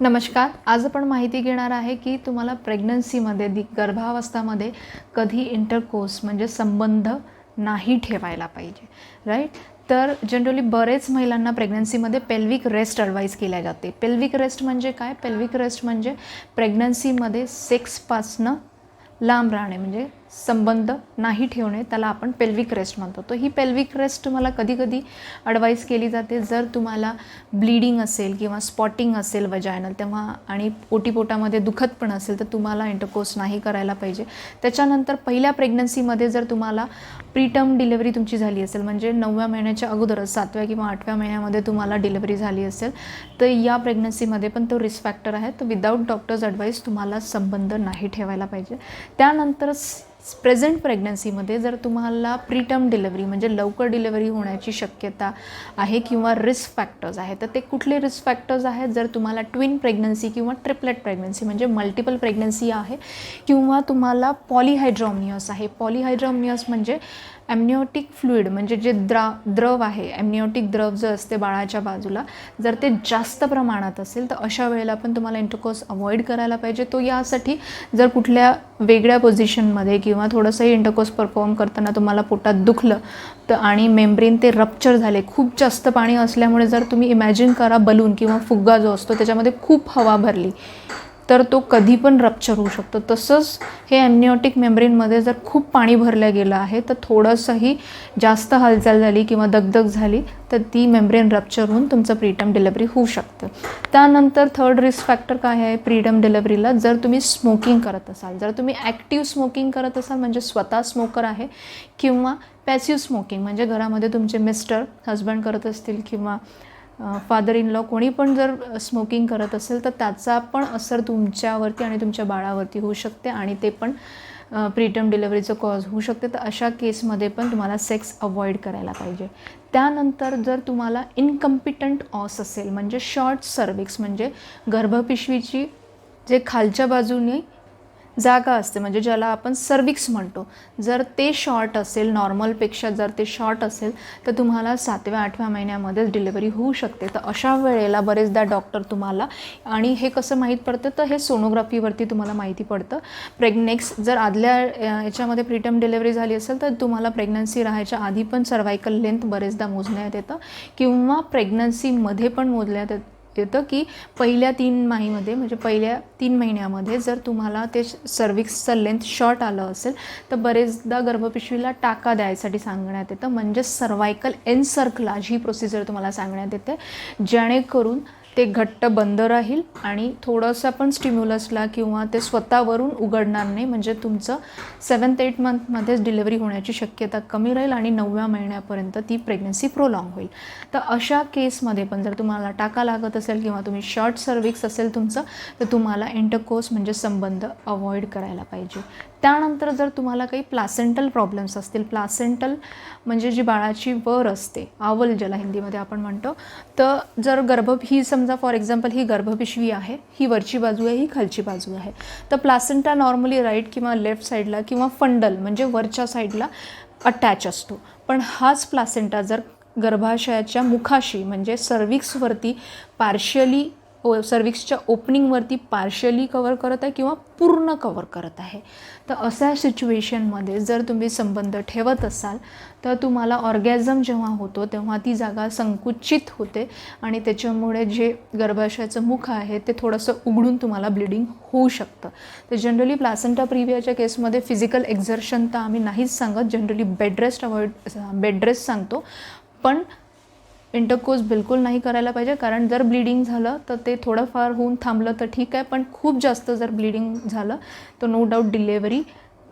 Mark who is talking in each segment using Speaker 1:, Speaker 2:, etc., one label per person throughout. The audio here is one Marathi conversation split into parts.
Speaker 1: नमस्कार. आज आपण माहिती घेणार आहे की तुम्हाला प्रेग्नन्सीमध्ये दि गर्भावस्थामध्ये कधी इंटरकोर्स म्हणजे संबंध नाही ठेवायला पाहिजे राईट तर जनरली बरेच महिलांना प्रेग्नन्सीमध्ये पेल्विक रेस्ट ॲडवाईज केल्या जाते. पेल्विक रेस्ट म्हणजे काय? पेल्विक रेस्ट म्हणजे प्रेग्नन्सीमध्ये सेक्सपासनं लांब राहणे म्हणजे संबंध नाही ठेवणे त्याला आपण पेल्विक रेस्ट म्हणतो. तर ही पेल्विक रेस्ट तुम्हाला कधीकधी ॲडवाईस केली जाते. जर तुम्हाला ब्लिडिंग असेल किंवा स्पॉटिंग असेल वजायनल तेव्हा आणि पोटीपोटामध्ये दुखत पण असेल तर तुम्हाला इंटरकोर्स नाही करायला पाहिजे. त्याच्यानंतर पहिल्या प्रेग्नन्सीमध्ये जर तुम्हाला प्रीटर्म डिलेवरी तुमची झाली असेल म्हणजे नवव्या महिन्याच्या अगोदरच सातव्या किंवा आठव्या महिन्यामध्ये तुम्हाला डिलेवरी झाली असेल तर या प्रेग्नन्सीमध्ये पण तो रिस्क फॅक्टर आहे. तर विदाऊट डॉक्टर्स ॲडवाईस तुम्हाला संबंध नाही ठेवायला पाहिजे. त्यानंतर प्रेझेंट प्रेग्नन्सीमध्ये जर तुम्हाला प्रीटर्म डिलेवरी म्हणजे लवकर डिलेवरी होण्याची शक्यता आहे किंवा रिस्क फॅक्टर्स आहेत तर ते कुठले रिस्क फॅक्टर्स आहेत? जर तुम्हाला ट्विन प्रेग्नन्सी किंवा ट्रिपलेट प्रेग्नन्सी म्हणजे मल्टिपल प्रेग्नन्सी आहे किंवा तुम्हाला पॉलिहायड्रॉमनियस आहे. पॉलिहायड्रॉमनियस म्हणजे ॲमनिओटिक फ्लुईड म्हणजे जे द्रा द्रव आहे ॲमनिओटिक द्रव जे असते बाळाच्या बाजूला जर ते जास्त प्रमाणात असेल तर अशा वेळेला पण तुम्हाला इंटरकोर्स अवॉइड करायला पाहिजे. तो यासाठी जर कुठल्या वेगळ्या पोझिशनमध्ये किंवा थोडंसंही इंटरकोर्स परफॉर्म करताना तुम्हाला पोटात दुखलं तर आणि मेम्ब्रेन ते रप्चर झाले खूप जास्त पाणी असल्यामुळे जर तुम्ही इमॅजिन करा बलून किंवा फुग्गा जो असतो त्याच्यामध्ये खूप हवा भरली तर तो कधी पण रप्चर होऊ शकतो. तसंच हे ॲम्निओटिक मेम्ब्रेनमध्ये जर खूप पाणी भरलं गेलं आहे तर थोडंसंही जास्त हालचाल झाली किंवा दगदग झाली तर ती मेम्ब्रेन रप्चर होऊन तुमचं प्रीटम डिलेवरी होऊ शकतं. त्यानंतर थर्ड रिस्क फॅक्टर काय आहे? प्रीटम डिलेवरीला जर तुम्ही स्मोकिंग करत असाल जर तुम्ही ॲक्टिव्ह स्मोकिंग करत असाल म्हणजे स्वतः स्मोकर आहे किंवा पॅसिव्ह स्मोकिंग म्हणजे घरामध्ये तुमचे मिस्टर हजबंड करत असतील किंवा फादर इन लॉ कोणी पण जर स्मोकिंग करत असेल तर त्याचा पण असर तुमच्यावरती आणि तुमच्या बाळावरती होऊ शकते आणि ते पण प्रीटर्म डिलेवरीचं कॉज होऊ शकते. तर अशा केसमध्ये पण तुम्हाला सेक्स अवॉइड करायला पाहिजे. त्यानंतर जर तुम्हाला इनकम्पिटंट ऑस असेल म्हणजे शॉर्ट सर्विक्स म्हणजे गर्भपिशवीची जे खालच्या बाजूने जागा असते. म्हणजे ज्याला आपण सर्विक्स म्हणतो. जर ते शॉर्ट असेल नॉर्मलपेक्षा जर ते शॉर्ट असेल तर तुम्हाला सातव्या आठव्या महिन्यामध्येच डिलिव्हरी होऊ शकते. तर अशा वेळेला बरेचदा डॉक्टर तुम्हाला आणि हे कसं माहीत पडतं? तर हे सोनोग्राफीवरती तुम्हाला माहिती पडतं. प्रेग्नेक्स जर आदल्या याच्यामध्ये प्रीटम डिलिव्हरी झाली असेल तर तुम्हाला प्रेग्नन्सी राहायच्या आधी पण सर्वायकल लेंथ बरेचदा मोजण्यात येतं. किंवा प्रेग्नन्सीमध्ये पण मोजण्यात येतं. येतं की पहिल्या तीन माहीमध्ये म्हणजे पहिल्या तीन महिन्यामध्ये जर तुम्हाला ते सर्विक्सचं लेंथ शॉर्ट आलं असेल तर बरेचदा गर्भपिशवीला टाका द्यायसाठी सांगण्यात येतं. म्हणजे सर्वायकल एन सर्कलाज ही प्रोसिजर तुम्हाला सांगण्यात येते. जेणेकरून ते घट्ट बंद राहील आणि थोडंसं पण स्टिम्युलसला किंवा ते स्वतःवरून उघडणार नाही. म्हणजे तुमचं सेवन्थ एट मंथमध्येच डिलिव्हरी होण्याची शक्यता कमी राहील आणि नवव्या महिन्यापर्यंत ती प्रेग्नन्सी प्रोलॉंग होईल. तर अशा केसमध्ये पण जर तुम्हाला टाका लागत असेल किंवा तुम्ही शॉर्ट सर्विक्स असेल तुमचं तर तुम्हाला इंटरकोर्स म्हणजे संबंध अवॉइड करायला पाहिजे. त्यानंतर जर तुम्हाला काही प्लासेंटल प्रॉब्लेम्स असतील प्लासेंटल म्हणजे जी बाळाची वर असते आवल ज्याला हिंदीमध्ये आपण म्हणतो तर जर गर्भ ही सम समजा फॉर एक्झाम्पल ही गर्भपिशवी आहे ही वरची बाजू आहे ही खालची बाजू आहे. तर प्लासेंटा नॉर्मली राईट किंवा लेफ्ट साईडला किंवा फंडल म्हणजे वरच्या साईडला अटॅच असतो. पण हाच प्लासेंटा जर गर्भाशयाच्या मुखाशी म्हणजे सर्विक्सवरती पार्शियली ओ सर्विक्सच्या ओपनिंगवरती पार्शियली कवर करत आहे किंवा पूर्ण कवर करत आहे. तर अशा सिच्युएशनमध्ये जर तुम्ही संबंध ठेवत असाल तर तुम्हाला ऑर्गॅझम जेव्हा होतो तेव्हा ती जागा संकुचित होते आणि त्याच्यामुळे जे गर्भाशयाचं मुख आहे ते थोडंसं उघडून तुम्हाला ब्लिडिंग होऊ शकतं. तर जनरली प्लासेंटा प्रिव्हियाच्या केसमध्ये फिजिकल एक्झर्शन तर आम्ही नाहीच सांगत जनरली बेडरेस्ट अवॉइड बेडरेस्ट सांगतो. पण इंटरकोर्स बिलकुल नाही करायला पाहिजे. कारण जर ब्लिडिंग झालं तर ते थोडंफार होऊन थांबलं तर ठीक आहे. पण खूप जास्त जर ब्लिडिंग झालं तर नो डाऊट डिलेवरी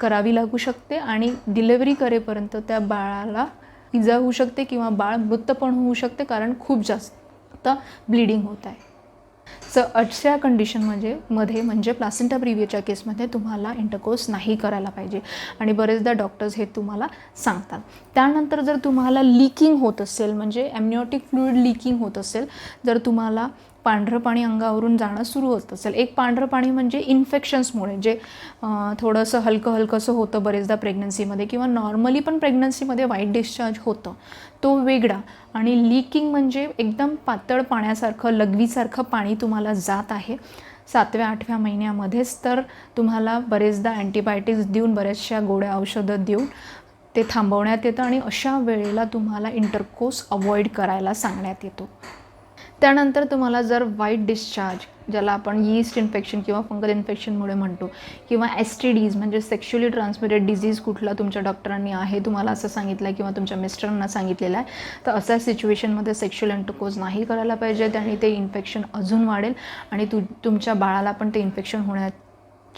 Speaker 1: करावी लागू शकते. आणि डिलेवरी करेपर्यंत त्या बाळाला इजा होऊ शकते किंवा बाळ मृत पण होऊ शकते कारण खूप जास्त ब्लिडिंग होत आहे. स अशा कंडिशन म्हणजे मध्ये म्हणजे प्लासेंटा प्रिव्हियच्या केसमध्ये तुम्हाला इंटरकोर्स नाही करायला पाहिजे. आणि बरेचदा डॉक्टर्स हे तुम्हाला सांगतात. त्यानंतर जर तुम्हाला लिकिंग होत असेल म्हणजे ॲम्निओटिक फ्लुईड लिकिंग होत असेल जर तुम्हाला पांढरं पाणी अंगावरून जाणं सुरू होत असेल. एक पांढरं पाणी म्हणजे इन्फेक्शन्समुळे जे थोडंसं हलकं हलकंसं होतं बरेचदा प्रेग्नन्सीमध्ये किंवा नॉर्मली पण प्रेग्नन्सीमध्ये वाईट डिस्चार्ज होतं. तो वेगळा आणि लिकिंग म्हणजे एकदम पातळ पाण्यासारखं लघवीसारखं पाणी तुम्हाला जात आहे. सातव्या आठव्या महिन्यामध्येच तर तुम्हाला बरेचदा अँटीबायोटिक्स देऊन बऱ्याचशा गोड्या औषधं देऊन ते थांबवण्यात येतं आणि अशा वेळेला तुम्हाला इंटरकोर्स अवॉइड करायला सांगण्यात येतो. त्यानंतर तुम्हाला जर वाईट डिस्चार्ज ज्याला आपण यीस्ट इन्फेक्शन किंवा फंगल इन्फेक्शनमुळे म्हणतो किंवा एस टी डीज म्हणजे सेक्शुअली ट्रान्समिटेड डिझीज कुठला तुमच्या डॉक्टरांनी आहे तुम्हाला असं सांगितलं आहे किंवा तुमच्या मिस्टरांना सांगितलेलं आहे तर अशा सिच्युएशनमध्ये सेक्शुअल इंटरकोज नाही करायला पाहिजे आणि ते इन्फेक्शन अजून वाढेल आणि तु तुमच्या बाळाला पण ते इन्फेक्शन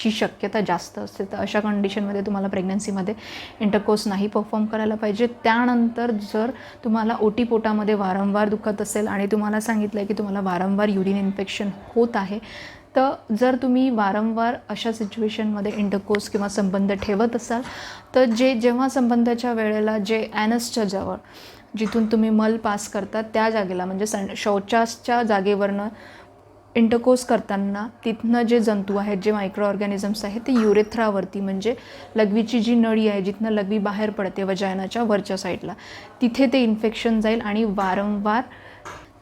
Speaker 1: ची शक्यता जास्त असते. तर अशा कंडिशनमध्ये तुम्हाला प्रेग्नन्सीमध्ये इंटरकोर्स नाही परफॉर्म करायला पाहिजे. त्यानंतर जर तुम्हाला ओटी पोटामध्ये वारंवार दुखत असेल आणि तुम्हाला सांगितलं आहे की तुम्हाला वारंवार युरिन इन्फेक्शन होत आहे तर जर तुम्ही वारंवार अशा सिच्युएशनमध्ये इंटरकोर्स किंवा संबंध ठेवत असाल तर जे जेव्हा संबंधाच्या वेळेला जे ॲनसच्या जवळ जिथून तुम्ही मल पास करता त्या जागेला म्हणजे सं शौचाच्या जागेवरनं इंटरकोर्स करताना तिथनं जे जंतू आहेत जे मायक्रो ऑर्गॅनिझम्स आहेत ते युरेथ्रावरती म्हणजे लघवीची जी नळी आहे जिथनं लघवी बाहेर पडते वजायनाच्या वरच्या साईडला तिथे ते इन्फेक्शन जाईल आणि वारंवार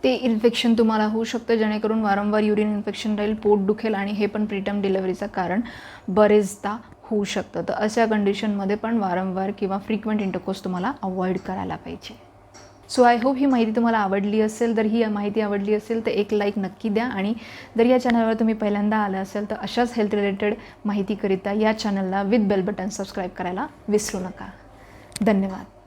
Speaker 1: ते इन्फेक्शन तुम्हाला होऊ शकतं जेणेकरून वारंवार युरिन इन्फेक्शन राहील पोट दुखेल आणि हे पण प्रीटम डिलेवरीचं कारण बरेचदा होऊ शकतं. तर अशा कंडिशनमध्ये पण वारंवार किंवा फ्रिक्वेंट इंटरकोर्स तुम्हाला अवॉइड करायला पाहिजे. सो आय होप ही माहिती तुम्हाला आवडली असेल. तर ही माहिती आवडली असेल तर एक लाईक नक्की द्या. आणि जर या चॅनलवर तुम्ही पहिल्यांदा आला असेल तर अशाच हेल्थ रिलेटेड माहितीकरिता या चॅनलला विथ बेल बटन सबस्क्राईब करायला विसरू नका. धन्यवाद.